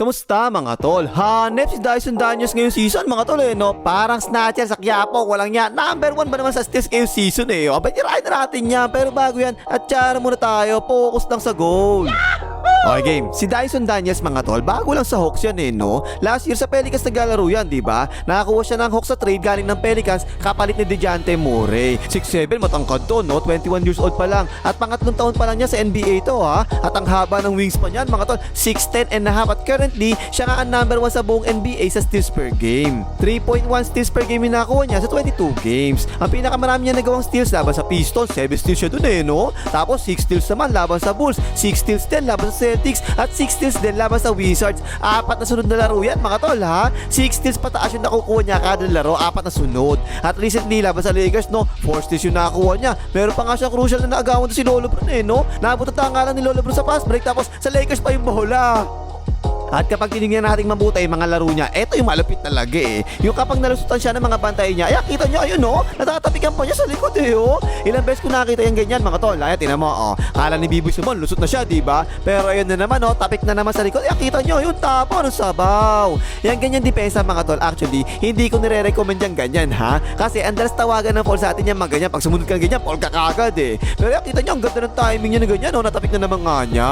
Kamusta mga tol? Hanep si Dyson Daniels ngayong season mga tol eh no? Parang snatcher sa Quiapo, walang yan. Number one ba naman sa steals ngayong season eh? O, batirahin na natin yan. Pero bago yan, at tsara muna tayo. Focus lang sa goal. Okay game, si Dyson Daniels mga tol, bago lang sa Hawks yan eh no? Last year sa Pelicans naglalaro yan, di ba? Nakakuha siya ng Hawks sa trade galing ng Pelicans kapalit ni Dejante Murray. 6'7", matangkad to no? 21 years old pa lang. At pangatlong taon pa lang niya sa NBA to ha? At ang haba ng wingspan niyan mga tol, 6'10 and a half. At currently, siya nga ang number 1 sa buong NBA sa steals per game. 3.1 steals per game yung nakuha niya sa 22 games. Ang pinakamarami niya nagawang steals laban sa Pistons, 7 steals siya dun eh no? Tapos 6 steals naman laban sa Bulls, 6 steals din laban sa Celtics, at 6 steals din laban sa Wizards. Apat na sunod na laro yan mga tol ha? 6 steals pataas yung nakukuha niya kada laro, apat na sunod. At recently laban sa Lakers no, 4 steals yung nakuha niya. Meron pa nga siya crucial na naagawan si Lolo Bron eh no? Nabot ang nga lang ni Lolo Bron sa fast break tapos sa Lakers pa yung bola. At kapag tinignan natin mabuti yung mga laro niya, eto yung malupit talaga eh. Yung kapag nalusutan siya ng mga bantay niya, ay kita nyo, ayun no, natatapikan pa niya sa likod eh oh. Ilang beses ko nakita yung ganyan mga tol. Ay, tinan mo oh. Kala ni Biboy Simon, lusot na siya, di ba? Pero ayun na naman oh, tapik na naman sa likod. Ay, kita nyo, yung tapo, ano sabaw. Yan ganyan depensa mga tol. Actually, hindi ko nire-recommend yung ganyan ha. Kasi ang dalas tawagan ng fall sa atin yung mga ganyan. Pag sumunod ka ng ganyan, fall ka kagad eh. Pero yan, kita nyo, ang ganda ng timing niya na ganyan oh, natapik na naman nga niya.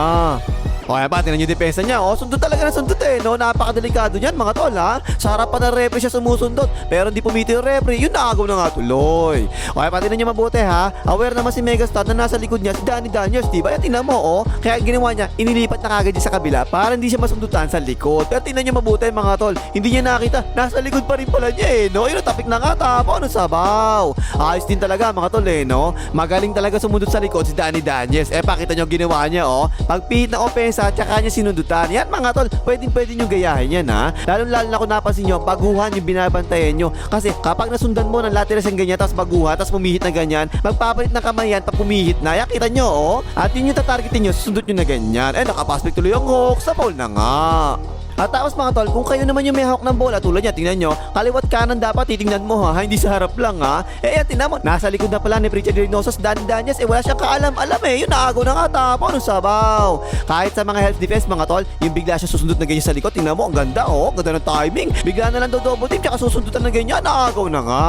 O kaya pa, tinan yung depensa niya. O, sundot talaga na sundot eh, no? Napakadelikado niyan, mga tol, ha? Sa harapan ng referee siya sumusundot. Pero hindi pumiti yung referee, yun nakagaw na nga tuloy. O kaya pa, tinan niyo mabuti, ha? Aware naman si Megastar na nasa likod niya si Danny Daniels, di ba? Yan, tingnan mo, oh. Kaya ginawa niya, inilipat na kagad sa kabila para hindi siya masundutan sa likod. Pero tingnan niyo mabuti, mga tol. Hindi niya nakita, nasa likod pa rin pala niya, eh, no? Yun, tapik na nga, tapo, ano sabaw. Ayos din talaga, mga tol, eh, no? Magaling talaga sumundot sa likod si Danny Daniels. Eh, pakita niyo ginawa niya, oh. Pagpihit ng opensa, tsaka niya sinundutan. Yan mga tol, pwedeng pwede nyo gayahin yan ha. Lalo lalo na kung napansin nyo, baguhan yung binabantayan nyo. Kasi kapag nasundan mo ng lateral ng ganyan, tapos baguhan, tapos pumihit na ganyan, magpapalit ng kamay yan, tapos pumihit na. Yan, kita nyo oh. At yun yung tatargetin nyo, susundot nyo na ganyan. Eh, nakapaspect tuloy ang hook, sa foul na nga. At tapos mga tol, kung kayo naman yung may hawak ng bola tulad niya, tingnan nyo, kaliwat kanan dapat titingnan mo ha, hindi sa harap lang ha. Eh yan, tingnan mo, nasa likod na pala ni Richard Reynoso sa Dan Daniels, eh wala siyang kaalam-alam eh, yun naagaw na nga tapo, ano sabaw. Kahit sa mga health defense mga tol, yung bigla siya susundot na ganyan sa likod, tingnan mo, ang ganda oh, ganda ng timing. Bigla na lang daw double team, tsaka susundutan na ganyan, naagaw na nga.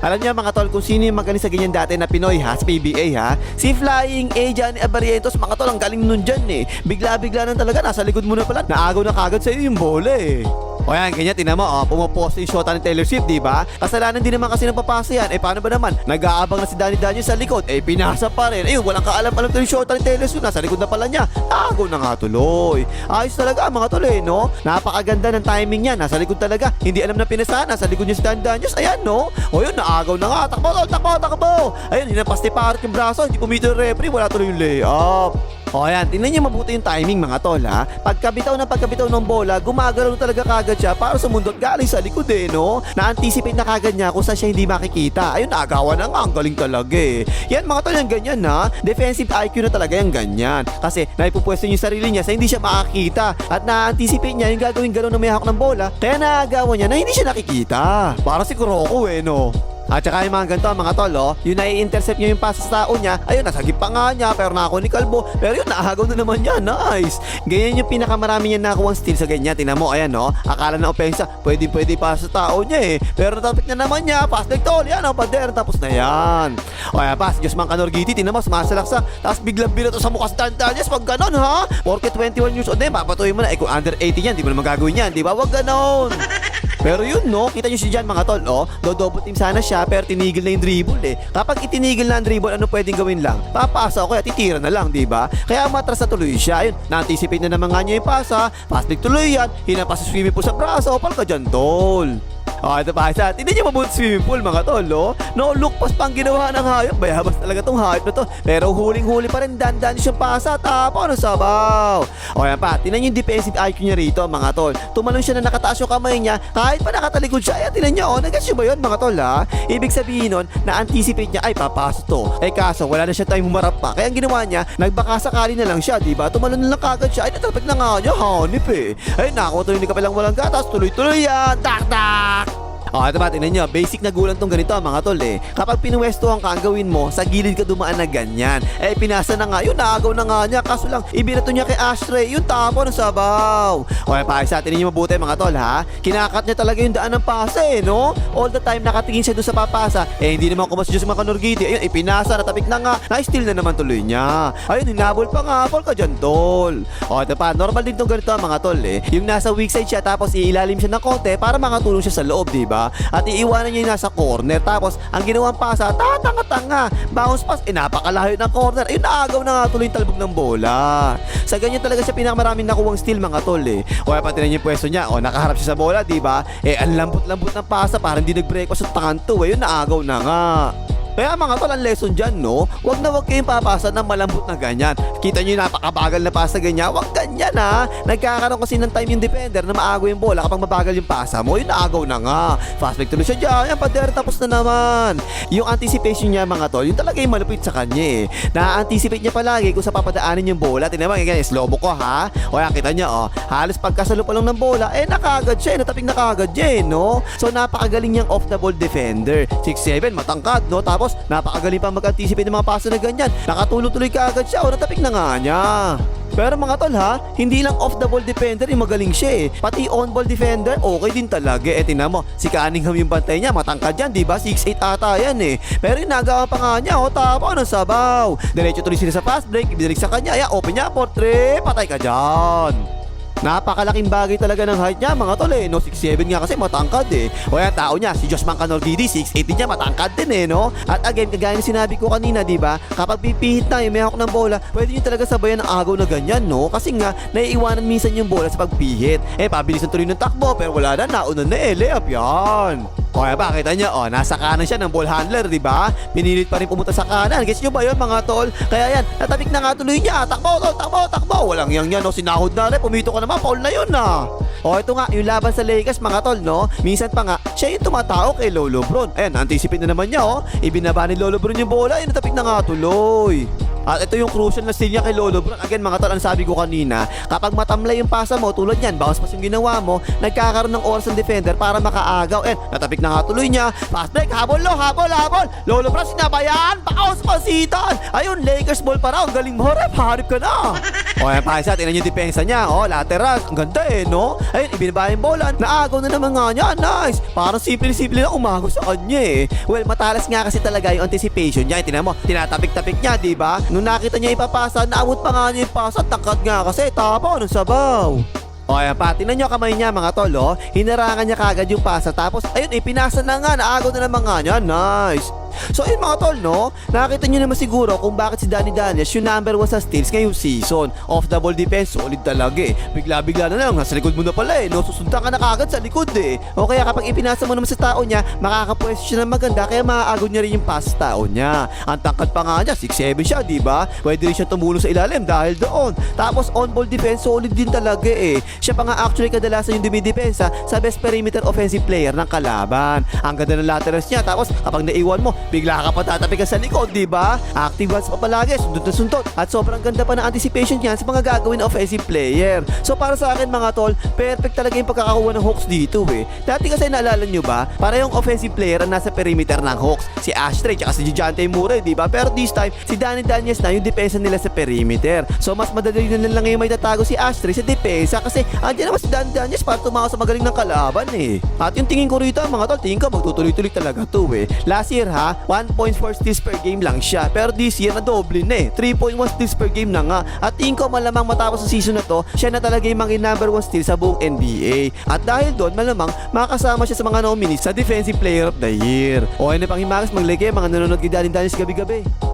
Alam niya mga tol, kung sino yung magaling sa ganyan dati na Pinoy ha, sa PBA ha, si Flying A Johnny Abarientos, mga tol, ang galing nun dyan eh. Bigla-bigla na talaga, nasa likod mo na pala, naagaw na kagad sa'yo yung bola eh. O yan, ganyan, tinan mo, oh, pumapost yung shot ni Taylor Swift, di ba? Kasalanan din naman kasi ng papasa yan. Eh, paano ba naman? Nag-aabang na si Danny Daniels sa likod. Eh, pinasa pa rin. Ayun, walang kaalam-alam to yung shot ni Taylor Swift. Nasa likod na pala niya. Tago na nga tuloy. Ayos talaga, mga tuloy, no? Napakaganda ng timing niya. Nasa likod talaga. Hindi alam na pinasa. Nasa likod niya si Danny Daniels. Ayan, no? O yun, naagaw na nga. Takbo, takbo, takbo. Ayun, hinapas ni Parrot yung braso. Hindi pumito yung referee. Wala tuloy yung layup. O ayan, tingnan niyo mabuti yung timing mga tol ha. Pagkabitaw na pagkabitaw ng bola, gumagalaw na talaga kagad siya para sumundot galing sa likod eh, no? Na-anticipate na kagad niya kung saan siya hindi makikita. Ayun, naagawan na nga, ang galing talaga eh. Yan mga tol, yung ganyan ha. Defensive IQ na talaga yung ganyan. Kasi naipupwesto yung sarili niya sa hindi siya makakita. At na-anticipate niya yung gagawin galaw ng may hawak ng bola. Kaya naagawan niya na hindi siya nakikita. Para si Kuroko eh, no? At saka yung mga ganito, mga tol, oh, yung nai-intercept niya yung pass sa tao niya, ayun, nasagip pa nga niya, pero nako ni Kalbo, pero yun, naahagaw na naman niya, nice. Ganyan yung pinakamarami niya nakuha ang steal sa ganyan, tinan mo, ayan, no, akala na opensa, pwede pwede pa sa tao niya eh, pero natapik na naman niya, pass like tol, yan, ang pader, tapos na yan. O yan, pass, Diyos man kanorgiti, tinan mo, sumasalaksa, tapos biglang binato sa mukha sa Daniels, wag ganon, ha? Porque 21 years old yun, papatuloy mo na, eh, kung under 18 yan, di mo naman gagawin yan, di ba? Wag ganon. Pero yun, no? Kita nyo si Jan, mga tol, oh. Do-double team sana siya, pero tinigil na yung dribble, eh. Kapag itinigil na ang dribble, ano pwedeng gawin lang? Papasa o kaya titira na lang, di ba? Kaya matras na tuloy siya. Yun, na-anticipate na naman nga niya yung pasa. Break tuloy yan. Hinapas sa swimming pool sa braso. Palka dyan, tol. Oh, ito pa isa. Hindi niya mabuti swimming pool mga tol, oh. No look pass pang ginawa ng hayop. Bayabas talaga tong hayop na to. Pero huling-huli pa rin dandan siyang pasa. Tapo ano sabaw. O yan pa, tinan niyo yung defensive IQ niya rito mga tol. Tumalon siya na nakataas yung kamay niya kahit pa nakatalikod siya. Ayan, tinan niyo, oh. Nagas ba yun mga tol ha? Ibig sabihin nun, na-anticipate niya, ay papasok to. Eh kaso, wala na siya time humarap pa. Kaya ang ginawa niya, nagbaka sakali na lang siya, di ba? Tumalon na lang kagad siya. Ay, natapik na nga niya. Hanip eh. Ay, nako, tuloy ni kapilang walang gatas. Tuloy-tuloy yan. Tak-tak! O, ito ba, tingnan nyo, basic na gulang tong ganito mga tol eh. Kapag pinuwestohan ka, ang gawin mo, sa gilid ka dumaan na ganyan. Eh, pinasa na nga, yun, naagaw na nga niya. Kaso lang, ibinato niya kay Ashtray, yung tapo ng sabaw. O, eh, pa, sa tingnan nyo mabuti mga tol ha. Kinakat niya talaga yung daan ng pasa eh, no? All the time nakatingin siya doon sa papasa. Eh, hindi naman kumasya sa mga kanorgiti. Ayun, ipinasa, natapik na nga. Na-steal na naman tuloy niya. Ayun, hinabol pa nga, Paul ka dyan, tol. O, ito pa, normal din tong ganito mga tol eh. Yung nasa weak side siya, tapos iilalim siya ng konti para makatulong siya sa loob, di ba? At iiwanan niya yung nasa corner. Tapos, ang ginawang pasa, tatanga-tanga. Bounce pass, eh, napakalayo ng corner. Ayun, naagaw na nga tuloy talbog ng bola. Sa ganyan talaga siya pinakamaraming nakuwang steal mga tol eh. Kaya pati na yung pwesto niya. O, nakaharap siya sa bola, di ba? Eh, ang lambot-lambot ng pasa, parang hindi nag-break sa tanto. Eh, yun, naagaw na nga. Kaya mga tol, ang lesson dyan, no? Huwag na huwag kayong papasa ng malambot na ganyan. Kita nyo napakabagal na pasa ganyan. Huwag ganyan, ha? Nagkakaroon kasi ng time yung defender na maagaw yung bola kapag mabagal yung pasa mo. Yung naagaw na nga. Fast break tuloy siya dyan. Yan, pader, tapos na naman. Yung anticipation niya, mga tol, yung talaga yung malupit sa kanya, eh. Na-anticipate niya palagi kung sa papadaanin yung bola. Tinan mo, ganyan, slow mo ko, ha? O yan, kita niya, oh. Halos pagkasalo pa lang ng bola, eh, nakagad siya, eh. Natapik na kagad niya, eh, no? So, napakagaling niyang off-the-ball defender. 6'7", matangkad, no? Tapos, napakagaling pa mag-anticipate ng mga paso na ganyan. Nakatulong tuloy kaagad siya, o natapik na nga niya. Pero mga tol ha, hindi lang off the ball defender yung magaling siya eh. Pati on ball defender, okay din talaga. Eh tinan mo, si Cunningham yung bantay niya, matangkad yan, di ba? 6'8 ata yan eh. Pero yung nagawa pa nga niya, oh, tapa ng sabaw. Diretso tuloy sila sa fast break, ibinalik sa kanya, ya, open niya, portrait, patay ka dyan. Napakalaking bagay talaga ng height niya mga tol eh no? 6'7 nga kasi matangkad eh. O yan tao niya si Josman Canorgidi 6'8 din niya matangkad din eh no? At again kagaya ng sinabi ko kanina di ba? Kapag pipihit na yung may hawak ng bola pwede nyo talaga sabayan ng agaw na ganyan no? Kasi nga naiiwanan minsan yung bola sa pagpihit. Eh pabilisan tuloy ng takbo pero wala na nauna na eh. Layup yan o kaya ba, kita niyo, oh, nasa kanan siya ng ball handler, di ba? Pinilit pa rin pumunta sa kanan. Guess nyo ba yun, mga tol? Kaya yan, natabik na nga tuloy niya. Takbo, tol, takbo, takbo. Walang yang yan, no? Sinahod na rin. Pumito ka naman, foul na yun, na. O, ito nga, yung laban sa Lakers, mga tol, no? Minsan pa nga, siya yung tumatao kay Lolo Bron. Ayan, anticipate na naman niya, oh. Ibinaba ni Lolo Bron yung bola, yun, natabik na nga tuloy. At ito yung crucial na steal niya kay Lolo Bron. Again, mga tol, ang sabi ko kanina, kapag matamlay yung pasa mo, tulad yan, bounce pass yung ginawa mo, nagkakaroon ng oras ng defender para makaagaw. And natapik na nga tuloy niya. Fast break, habol lo, habol, habol. Lolo Bron, sinabayan, bounce pasitan. Ayun, Lakers ball para, ang galing mo, rep, harip ka na. o yan, pa isa, tingnan yung depensa niya. O, lateral, ang ganda eh, no? Ayun, ibinaba yung bola, naagaw na naman nga niya, nice. Parang simple-simple na umago sa kanya eh. Well, matalas nga kasi talaga yung anticipation niya. Tingnan mo, tinatapik-tapik niya, di ba? Nung nakita niya ipapasa, naabot pa nga niya yung pasa, takad nga kasi, tapo ng sabaw. O ayan pa, tingnan nyo kamay niya mga tol, oh. Hinarangan niya kagad yung pasa. Tapos, ayun, ipinasa na nga, naagaw na naman nga niya. Nice. So ayun mga tol, no? Nakita nyo naman siguro kung bakit si Danny Daniels yung number 1 sa steals ngayong season. Off the ball defense, solid talaga eh. Bigla-bigla na lang, nasa likod mo na pala eh, no? Susunta ka na kagad sa likod eh. O kaya kapag ipinasa mo naman sa tao niya, makakapwesto siya ng maganda, kaya maaagaw niya rin yung pass sa tao niya. Ang tangkad pa nga niya, 6'7 siya, di ba? Pwede rin siya tumulong sa ilalim dahil doon. Tapos on ball defense, solid din talaga eh. Siya pa nga actually kadalasan yung dumidepensa sa best perimeter offensive player ng kalaban. Ang ganda ng laterals niya, tapos kapag naiwan mo, bigla ka pa tatabi ka sa likod, di ba? Active ones pa palagi, sundot na sundot. At sobrang ganda pa ng anticipation niya sa mga gagawin offensive player. So para sa akin mga tol, perfect talaga yung pagkakakuha ng Hawks dito eh. Dati kasi naalala nyo ba, para yung offensive player ang nasa perimeter ng Hawks. Si Ashtray tsaka si Gigante Murray, di ba? Pero this time, si Danny Daniels na yung depensa nila sa perimeter. So mas madali na lang ngayon may tatago si Ashtray sa depensa kasi andyan naman si Danny Daniels para tumakas sa magaling ng kalaban eh. At yung tingin ko rito mga tol, tingin ko magtutuloy-tuloy talaga to eh. Last year ha, 1.4 steals per game lang siya. Pero this year na doble na eh. 3.1 steals per game na nga. At tingin malamang matapos sa season na to, siya na talaga yung mga number 1 steal sa buong NBA. At dahil doon, malamang makakasama siya sa mga nominees sa Defensive Player of the Year. O ano pang himagas, maglagay mga nanonood kay Danny Daniels gabi-gabi.